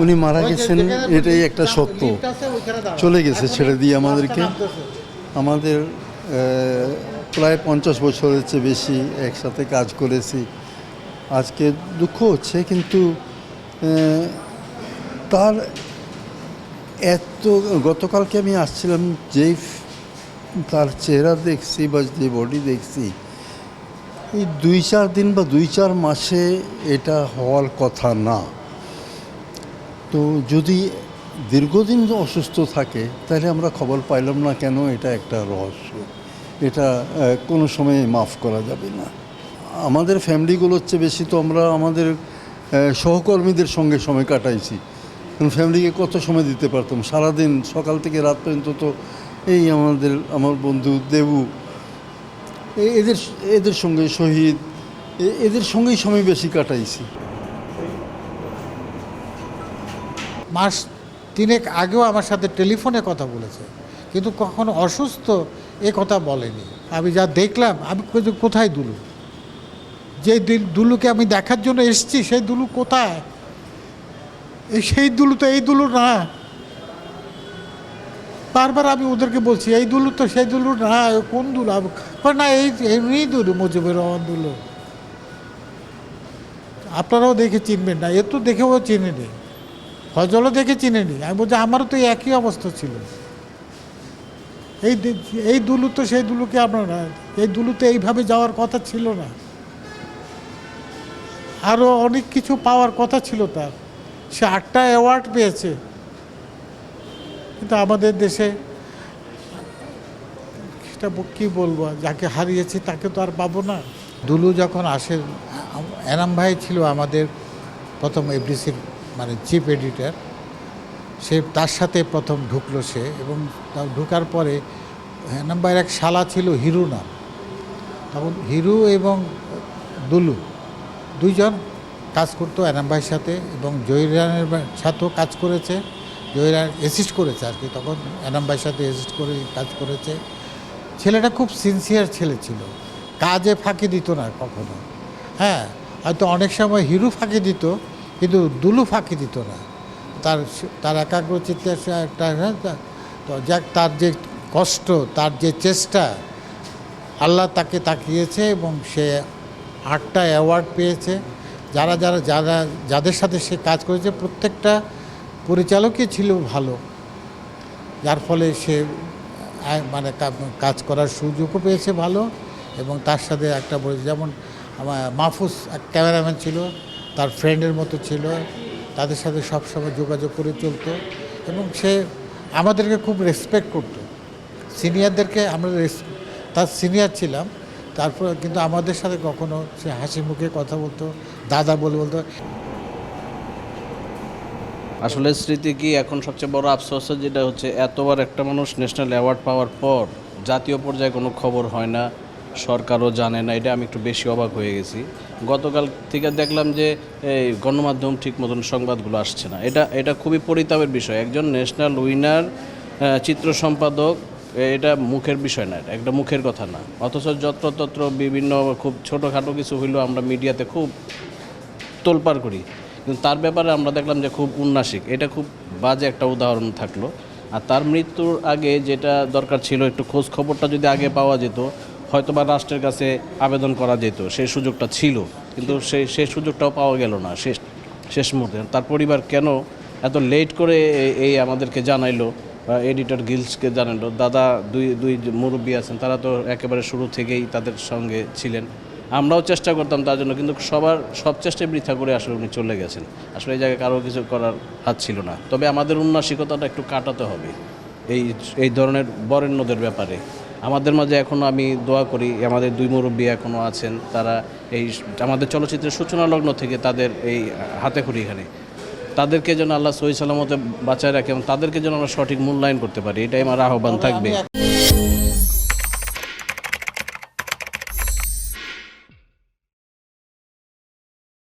উনি মারা গেছেন, এটাই একটা সত্য। চলে গেছে ছেড়ে দিয়ে আমাদেরকে। আমাদের প্রায় পঞ্চাশ বছরের চেয়ে বেশি একসাথে কাজ করেছি। আজকে দুঃখ হচ্ছে, কিন্তু তার এত, গতকালকে আমি আসছিলাম, যেই তার চেহারা দেখছি বা যে বডি দেখছি, এই দুই চার দিন বা দুই চার মাসে এটা হওয়ার কথা না। তো যদি দীর্ঘদিন অসুস্থ থাকে, তাহলে আমরা খবর পাইলাম না কেন এটা একটা রহস্য। এটা কোনো সময় মাফ করা যাবে না। আমাদের ফ্যামিলিগুলো হচ্ছে বেশি তো আমরা আমাদের সহকর্মীদের সঙ্গে সময় কাটাইছি। কারণ ফ্যামিলিকে কত সময় দিতে পারতাম? সারাদিন, সকাল থেকে রাত পর্যন্ত তো এই আমাদের, আমার বন্ধু দেবু এদের এদের সঙ্গে শহীদ এদের সঙ্গেই সময় বেশি কাটাইছি। মাস তিনেক আগেও আমার সাথে টেলিফোনে কথা বলেছে। কিন্তু কখনো অসুস্থ এ কথা বলেনি। আমি যা দেখলাম, আমি কোথায় দুলু? যে দুলুকে আমি দেখার জন্য এসেছি, সেই দুলু কোথায়? সেই দুলু তো এই দুলু না। বারবার আমি ওদেরকে বলছি, এই দুলু তো সেই দুলু না কোন দুলু? না, এই এমনি দুলু, মুজিবুর রহমান দুলু। আপনারাও দেখে চিনবেন না, এ তো দেখেও চিনেনি। ফজলও দেখে চিনেনি। আমি বলছি, আমারও তো একই অবস্থা ছিল। এই এই দুলু তো সেই দুলুকে আপনারা এই দুলুতে এইভাবে যাওয়ার কথা ছিল না। আরও অনেক কিছু পাওয়ার কথা ছিল তার। সে আটটা অ্যাওয়ার্ড পেয়েছে। কিন্তু আমাদের দেশে সেটা কী বলব, যাকে হারিয়েছি তাকে তো আর পাবো না। দুলু যখন আসে এনাম ভাই ছিল আমাদের প্রথম এফডিসির মানে চিফ এডিটর, সে তার সাথে প্রথম ঢুকলো সে এবং ঢুকার পরে এনাম ভাইয়ের এক শালা ছিল হিরু নাম। তখন হিরু এবং দুলু দুইজন কাজ করতো এনাম ভাইয়ের সাথে এবং জহিরানের সাথেও কাজ করেছে। জহিরান অ্যাসিস্ট করেছে আর কি, তখন এনাম ভাইয়ের সাথে অ্যাসিস্ট করে কাজ করেছে। ছেলেটা খুব সিনসিয়ার ছেলে ছিল, কাজে ফাঁকি দিত না কখনো। হ্যাঁ হয়তো অনেক সময় হিরু ফাঁকি দিত কিন্তু দুলু ফাঁকি দিত না। তার তার একাগ্রচিত্তে সে একটা হ্যাঁ, তো যাক তার যে কষ্ট তার যে চেষ্টা আল্লাহ তাকে তাকিয়েছে এবং সে আটটা অ্যাওয়ার্ড পেয়েছে। যারা যারা যারা যাদের সাথে সে কাজ করেছে প্রত্যেকটা পরিচালকই ছিল ভালো। যার ফলে সে মানে কাজ করার সুযোগও পেয়েছে ভালো এবং তার সাথে একটা বলে যেমন আমার মাহফুজ এক ক্যামেরাম্যান ছিল। তার ফ্রেন্ডের মতো ছিল, তাদের সাথে সবসময় যোগাযোগ করে চলতো এবং সে আমাদেরকে খুব রেসপেক্ট করতো। সিনিয়রদেরকে আমরা তার সিনিয়র ছিলাম, তারপর কিন্তু আমাদের সাথে কখনো সে হাসি মুখে কথা বলতো, দাদা বলে বলতো। আসলে স্মৃতি কি এখন সবচেয়ে বড় আফসোস যেটা হচ্ছে, এতবার একটা মানুষ ন্যাশনাল অ্যাওয়ার্ড পাওয়ার পর জাতীয় পর্যায়ে কোনো খবর হয় না। সরকারও জানে না, এটা আমি একটু বেশি অবাক হয়ে গেছি। গতকাল থেকে দেখলাম যে, এই গণমাধ্যম ঠিক মতন সংবাদগুলো আসছে না। এটা এটা খুবই পরিতাপের বিষয়। একজন ন্যাশনাল উইনার চিত্র সম্পাদক এটা মুখের বিষয় না, এটা একটা মুখের কথা না। অথচ যত্রতত্র বিভিন্ন খুব ছোটোখাটো কিছু হইলেও আমরা মিডিয়াতে খুব তোলপাড় করি। কিন্তু তার ব্যাপারে আমরা দেখলাম যে খুব উন্নাসিক। এটা খুব বাজে একটা উদাহরণ থাকল। আর তার মৃত্যুর আগে যেটা দরকার ছিল, একটু খোঁজ খবরটা যদি আগে পাওয়া যেত হয়তো বা রাষ্ট্রের কাছে আবেদন করা যেত, সেই সুযোগটা ছিল। কিন্তু সেই সেই সুযোগটাও পাওয়া গেল না, শেষ শেষ মুহূর্তে। তার পরিবার কেন এত লেট করে এই আমাদেরকে জানাইলো এডিটর গিলসকে জানালো দাদা, দুই দুই মুরব্বী আছেন, তারা তো একেবারে শুরু থেকেই তাদের সঙ্গে ছিলেন। আমরাও চেষ্টা করতাম তার জন্য, কিন্তু সবার, সব চেষ্টায় বৃথা করে আসলে উনি চলে গেছেন। আসলে এই জায়গায় কারও কিছু করার হাত ছিল না। তবে আমাদের উন্নাসিকতাটা একটু কাটাতে হবে, এই এই ধরনের বরেণ্যদের ব্যাপারে। আমাদের মাঝে এখনও আমি দোয়া করি, আমাদের দুই মুরব্বী এখনও আছেন, তারা এই আমাদের চলচ্চিত্রের সূচনা লগ্ন থেকে তাদের এই হাতে এখানে। তাদেরকে যেন আল্লাহ সহি সালামতে বাঁচায় রাখে এবং তাদেরকে যেন আমরা সঠিক মূল্যায়ন করতে পারি, এটাই আমার আহ্বান থাকবে।